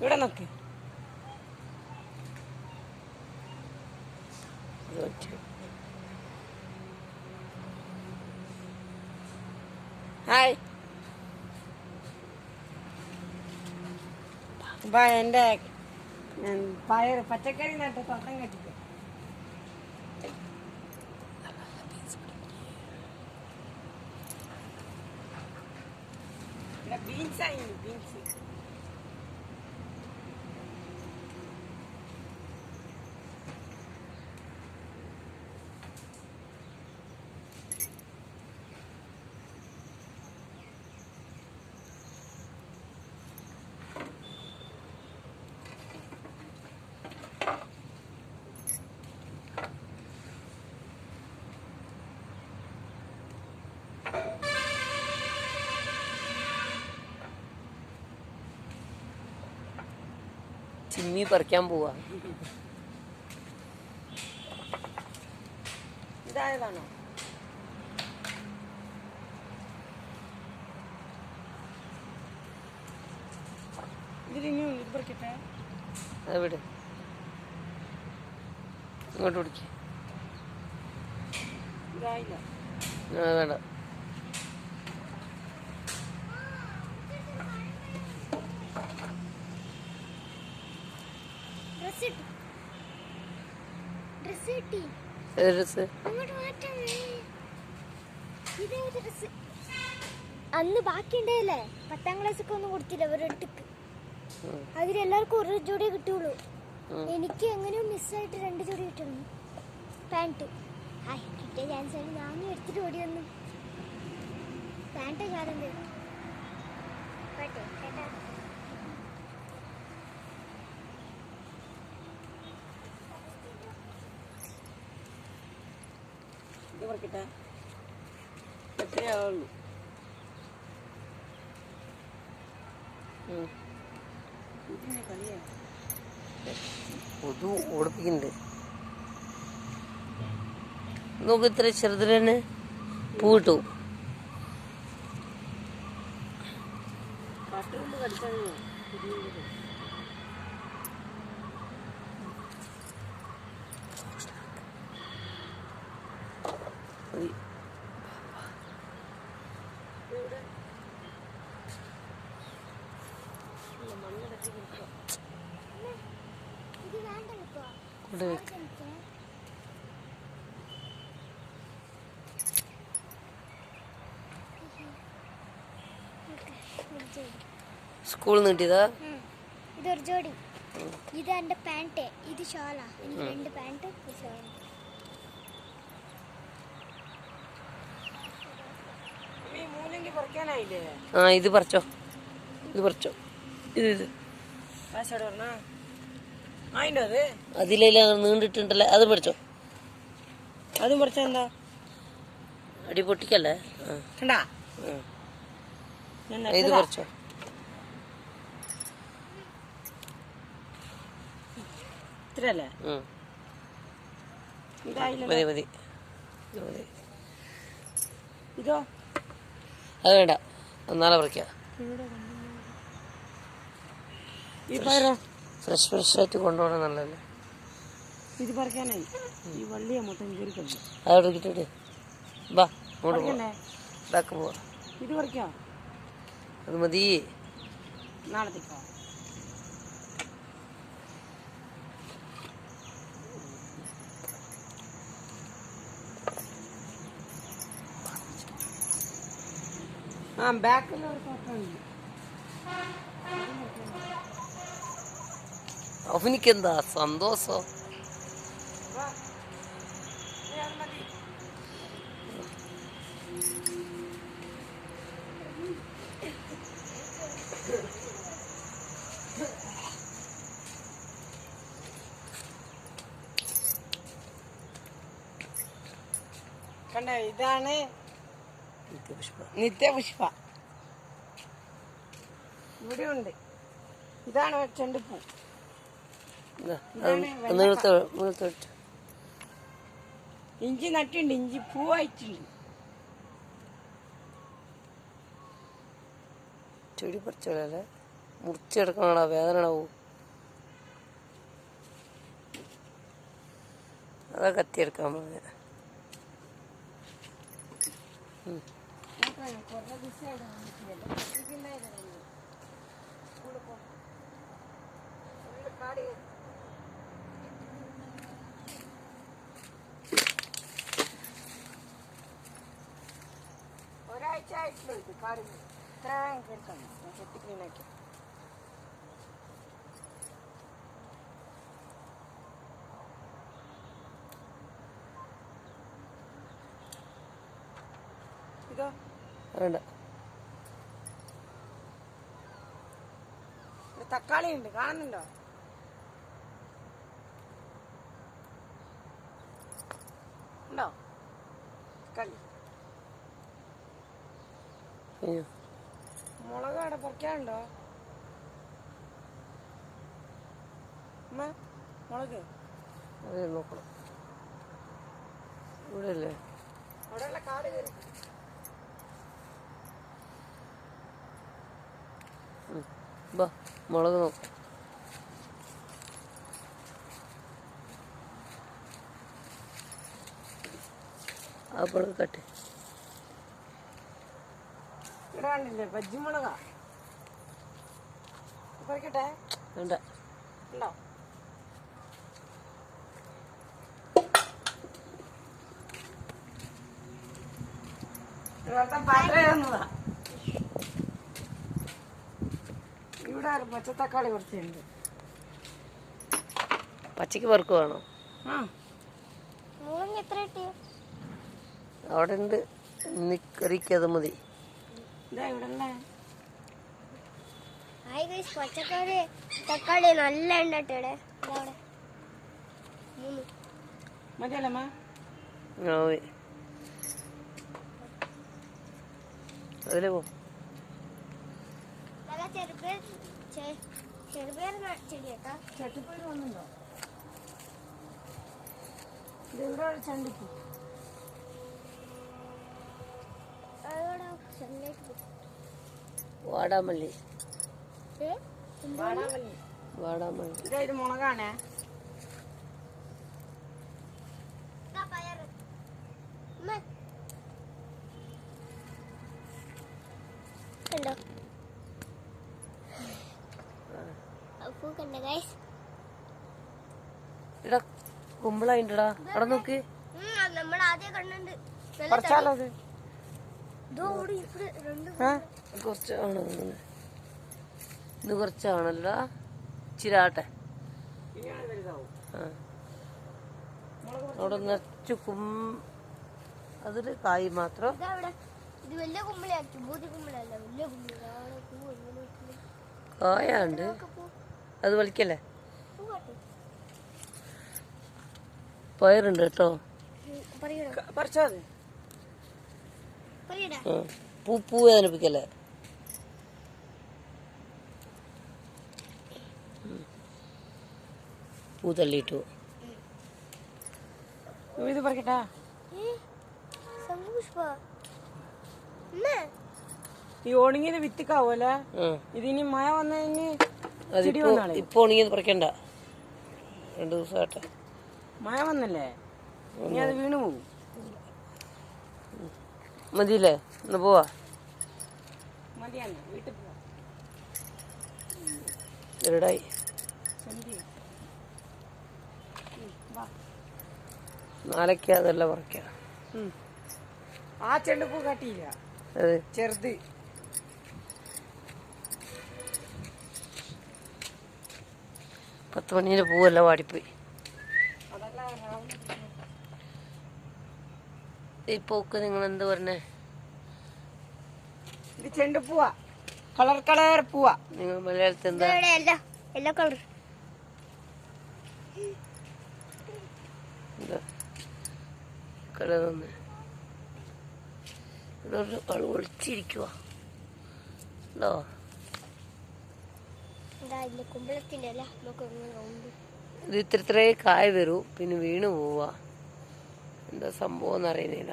ഇവിടെ നോക്ക്. ഹായ്. അപ്പൊ എന്റെ പയർ പച്ചക്കറി നട്ട് തോട്ടം インサイン？ചിമ്മി പറിക്കാൻ പോവാ. ഇതായതാണോ? അത് വിട്. ഇങ്ങോട്ട് പിടിക്ക. വേണ്ട ഡ്രസ് കിട്ടി ഡ്രസ് കിട്ടി ഏത് ഡ്രസ് അങ്ങോട്ട് മാറ്റമേ ഡ്രസ് അന്ന് ബാക്കിയുണ്ടായില്ലേ പത്താം ക്ലാസ്സൊക്കെ ഒന്നും കൊടുത്തില്ല ഒരിടത്തേക്ക് അതിലെല്ലാവർക്കും ഒരു ജോഡിയെ കിട്ടുള്ളൂ. എനിക്ക് എങ്ങനെയോ മിസ്സായിട്ട് രണ്ട് ജോഡി കിട്ടുന്നു. പാന്റ് ആ കിട്ടിയ ചാൻസ് ആണ്. ഞാനും എടുത്തിട്ട് ഓടി വന്നു. പാന്റ് ഞാനുണ്ട് കേട്ടോ? ഇത് പറിക്കട്ടെ? കൊതു ഓടിപ്പിക്കുന്നുണ്ട്. നോക്ക് ഇത്ര ചെറുതിൽ പൂട്ടു പൂ കിട്ടും. കാട്ടുകൊണ്ട് കടിച്ചാൽ സ്കൂളിൽ നിന്ന് കിട്ടിയതാ? ഇതൊരു ജോഡി. ഇത് എന്റെ പാന്റ്. ഇത് ഷോളാ. എനിക്ക് രണ്ട് പാന്റ് ഷോൾ ആ ഇത് പറിച്ചോ. ഇത് പറിച്ചോ. ഇത് ഇത് കാശോടെ പറഞ്ഞാ ആയിണ്ടോ അത് അതിലെല്ലാം നീണ്ടിട്ടുണ്ടല്ലേ? അത് പഠിച്ചോ? അതും പറിച്ചാ എന്താ? അടി പൊട്ടിക്കല്ലേ? ഇത് മതി മതി. ഇത് അത് വേണ്ട. ഒന്നാലെ പറിക്കാം. ഈ പയറോ? ഫ്രഷ് ഫ്രഷ് ആയിട്ട് കൊണ്ടുപോകണം നല്ലതല്ലേ? ഇത് പറിക്കാനായി. ഈ വള്ളിയെ മൊത്തം കയറി അതവിടെ കിട്ടിട്ട് ബാ അങ്ങോട്ട് ബാക്ക് പോവാ. ഇത് പറിക്കാം? അത് മതി. നാളത്തേക്കോ ആ ബാക്കിൽ ഒരു അവനിക്കെന്താ സന്തോഷം? കണ്ട ഇതാണ് നിത്യപുഷ്പ. ഇവിടെ ഉണ്ട് ഇതാണ് ചെണ്ടുപ്പൂ ഇതാ, അത് നീളത്തെ നീളത്തെ ഇട്ട്. ഇഞ്ചി നട്ടുണ്ട് ഇഞ്ചി പൂവായിട്ടുണ്ട് ചെടി പറിച്ചോളല്ലേ മുറിച്ചെടുക്കണടാ വേദന ഉണ്ടാവും അതാ കത്തിയെടുക്കാൻ പറഞ്ഞ കുറേ ദിവസമായിട്ട് വന്നിട്ടില്ലല്ലോ. പറ്റിയിട്ടുണ്ടായിരുന്നു. സ്കൂളിൽ പോ. ഫുള്ള് കാട് കയറി. ഒരാഴ്ച ആയിട്ടുണ്ട് കാട് കയറി. ഇത്രയും കേൾക്കണം ചെത്തി ക്ലീനാക്കി ഇതോ വേണ്ട ഒരു തക്കാളി ഉണ്ട് കാണുന്നുണ്ടോ ഉണ്ടോ തക്കാളി അയ്യോ മുളക് അവിടെ പറിക്കാനുണ്ടോ? മുളക്. അതെ നോക്കണം. ഇവിടെ അല്ലേ അവിടെയുള്ള കാട് കയറി. ബാ മുളക് നോക്കാം അപ്പോൾ കട്ട് ഇവിടെ കണ്ടില്ലേ? പജ്ജിമുളക. പറിക്കട്ടെ ഉണ്ടോ. ഇവിടെ ഒരു പച്ചത്തക്കാളി കുറച്ചുണ്ട്. പച്ചക്ക് വറുക്കുവാണോ ആ. മുളങ്ങ് എത്ര അവിടെ ഉണ്ട് നിക്കറിക്കത് മതി ഇതാ ഇവിടെ ഉള്ളേ ഹായ് ഗൈസ് പച്ചക്കറി തക്കാളി നല്ല ഉണ്ടട്ടെ മതിയല്ലമ്മ അതിലേ പോ. നല്ല ചെറുപേർ ചെ- ചെറുപയർ ന- ചെടി കേട്ടോ ചട്ടിപ്പേര് വന്നുണ്ടോ ചണ്ടിപ്പൂ വാടാമല്ലി. കുമ്പളായിട്ടാ വാടാമല്ലി. മുളകാണേ. കണ്ടോ? അപ്പൂ കണ്ട ഗൈസ് ഇടാ കുമ്പളായിണ്ടടാ. അവിടെ നോക്ക്. നമ്മൾ ആദ്യം കണ്ടുണ്ട് പറച്ചാലോ അത് ഇതോ ഇവിടെ ഇവിടെ രണ്ട് ആ കുറച്ചാണ് ഇത് കുറച്ചാണല്ലോ. ചിരാട്ടെ അവിടെ നിറച്ച് കും അതൊരു കായ് മാത്രം. ഇതാ ഇവിടെ ഇത് വലിയ കുമ്പളയാക്കി ബൂതി കുമ്പളല്ല. വലിയ കുമ്പള അവിടെ പൂ എങ്ങനെ വെക്കുന്നു? കായുണ്ട്. അത് വലിക്കല്ലേ. പയറുണ്ട് കേട്ടോ. ഉം, പറയണോ ക- പറിച്ചോ അത് പറയടാ ആ. പൂ പൂ വേദനിപ്പിക്കല്ലേ. പൂ തള്ളിയിട്ടു. ഇത് പറിക്കട്ടാ. ഈ ഉണങ്ങിയത് വിത്തിക്കാവൂല ഇതിനി മഴ വന്നതിന് ഇപ്പൊ ഉണങ്ങിയത് പറിക്കണ്ട. രണ്ടു ദിവസമായിട്ട് മഴ വന്നല്ലേ? ഇനി അത് വീണു പോകും മതിയില്ലേ? ഒന്ന് പോവാ. സന്ധ്യ നാലയ്ക്ക് അതല്ല പറക്ക. ആ ചെണ്ടുപൂ കാട്ടിയില്ല. ചെറുത്. പത്ത് മണീന്റെ പൂവെല്ലാം വാടിപ്പോയി. ഈ പോക്ക് നിങ്ങൾ എന്ത് പറഞ്ഞേ? ഇത് പൂവ. കളർ കളർ പൂവാ. നിങ്ങൾ മലയാളത്തിൽ എന്താ? എല്ലാ കളർ കളറൊന്ന് ഇവിടെ ഉണ്ടോ? നമുക്ക് ഇത് ഇത്ര ഇത്രേ കായ വരൂ പിന്നെ വീണ് പോവാ. എന്താ സംഭവം എന്നറിയുന്നില്ല.